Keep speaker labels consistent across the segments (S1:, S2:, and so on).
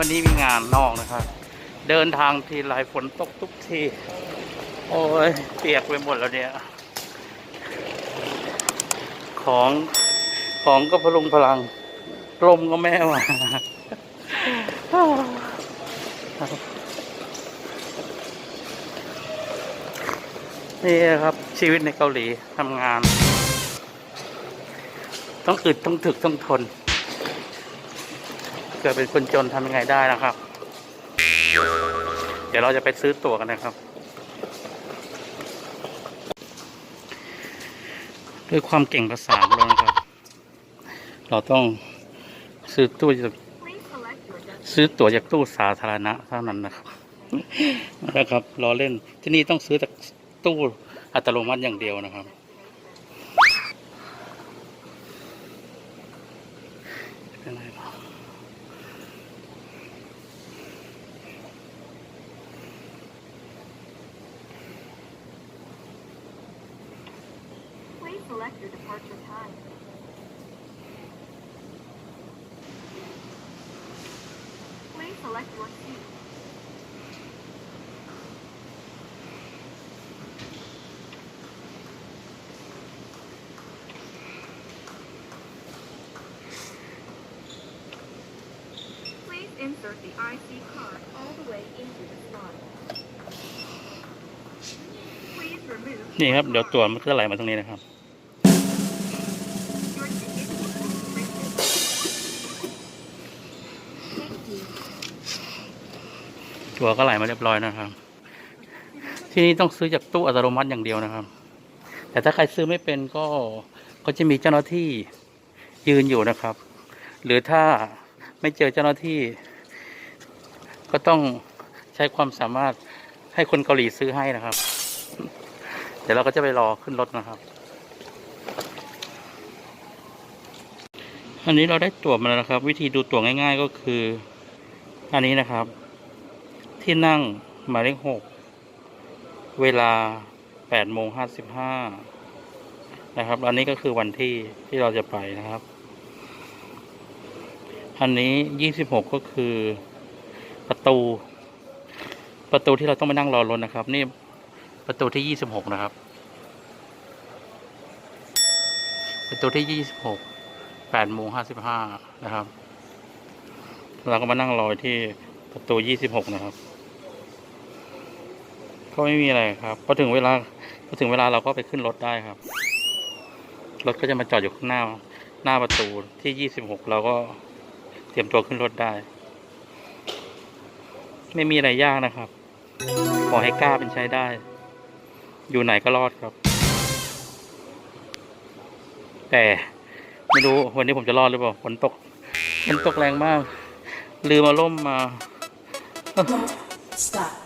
S1: วันนี้มีงานนอกนะครับ เดินทางทีไรฝนตกทุกที โอ้ยเปียกไปหมดแล้วเนี่ย ของของก็พลุงพลังลมก็แม่มานี่ครับชีวิตในเกาหลีทำงาน ต้องอึดต้องถึกต้องทน กิดเป็นคนจนทำยังไงได้นะครับ เดี๋ยวเราจะไปซื้อตั๋วกันนะครับ ด้วยความเก่งภาษาเรานะครับ เราต้องซื้อตู้จากซื้อตั๋วจากตู้สาธารณะเท่านั้นนะครับนะครับรอเล่นที่นี่ต้องซื้อจากตู้อัตโนมัติอย่างเดียวนะครับ เป็นไรหรอ
S2: Please select your departure time. Please select your seat. Please insert the IC card all the way into the slot. Please remove
S1: นี่ครับ
S2: your
S1: เดี๋ยว
S2: card.
S1: ตั๋วมันก็ไหลมาตรงนี้นะครับ ตัวก็ไหลมาเรียบร้อยนะครับ ที่นี่ต้องซื้อจากตู้อัตโนมัติอย่างเดียวนะครับ แต่ถ้าใครซื้อไม่เป็นก็ก็จะมีเจ้าหน้าที่ยืนอยู่นะครับ หรือถ้าไม่เจอเจ้าหน้าที่ ก็ต้องใช้ความสามารถให้คนเกาหลีซื้อให้นะครับ เดี๋ยวเราก็จะไปรอขึ้นรถนะครับ อันนี้เราได้ตั๋วมาแล้วนะครับ วิธีดูตั๋วง่าย ๆ ก็คือ อันนี้นะครับ ที่นั่งหมายเลขหกเวลาแปดโมงห้าสิบห้านะครับ อันนี้ก็คือวันที่ที่เราจะไปนะครับ อันนี้ยี่สิบหกก็คือประตู ประตูที่เราต้องไปนั่งรอรถนะครับ นี่ประตูที่ยี่สิบหกนะครับ ประตูที่ยี่สิบหกแปดโมงห้าสิบห้านะครับ เราก็มานั่งรอที่ประตูยี่สิบหกนะครับ ก็ไม่มีอะไรครับพอถึงเวลาพอถึงเวลาเราก็ไปขึ้นรถได้ครับ รถก็จะมาจอดอยู่ข้างหน้า หน้าประตูที่ยี่สิบหกเราก็เตรียมตัวขึ้นรถได้ ไม่มีอะไรยากนะครับ ขอให้กล้าเป็นใช้ได้ อยู่ไหนก็รอดครับ แต่ไม่รู้วันนี้ผมจะรอดหรือเปล่าฝนตกฝนตกแรงมาก ลืมมาล่มมา
S3: Stop.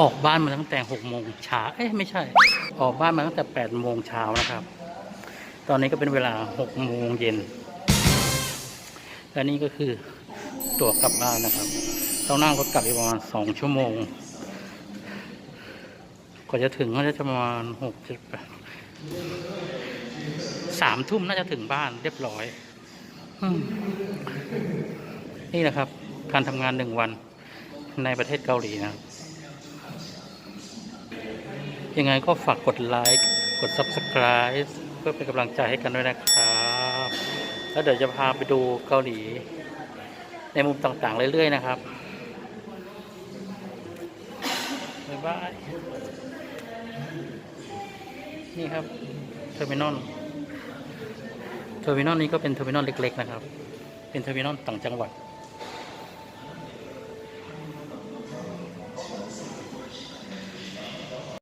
S1: ออกบ้านมาตั้งแต่หกโมงเช้าเอ๊ะไม่ใช่ ออกบ้านมาตั้งแต่แปดโมงเช้านะครับ ตอนนี้ก็เป็นเวลาหกโมงเย็นและนี่ก็คือตั๋วกลับบ้านนะครับต้องนั่งรถกลับอีกประมาณสองชั่วโมงกว่าจะถึงก็จะประมาณหกเจ็ดแปดสามทุ่มน่าจะถึงบ้านเรียบร้อยอนี่นะครับ การทำงานหนึ่งวันในประเทศเกาหลีนะครับ ยังไงก็ฝากกดไลค์ กด Subscribe เพื่อเป็นกำลังใจให้กันด้วยนะครับ แล้วเดี๋ยวจะพาไปดูเกาหลี ในมุมต่างๆ เรื่อยๆ นะครับ บ๊ายบาย นี่ครับ เทอร์มินอล เทอร์มินอลนี้ก็เป็นเทอร์มินอลเล็ก ๆ นะครับ เป็นเทอร์มินอลต่างจังหวัด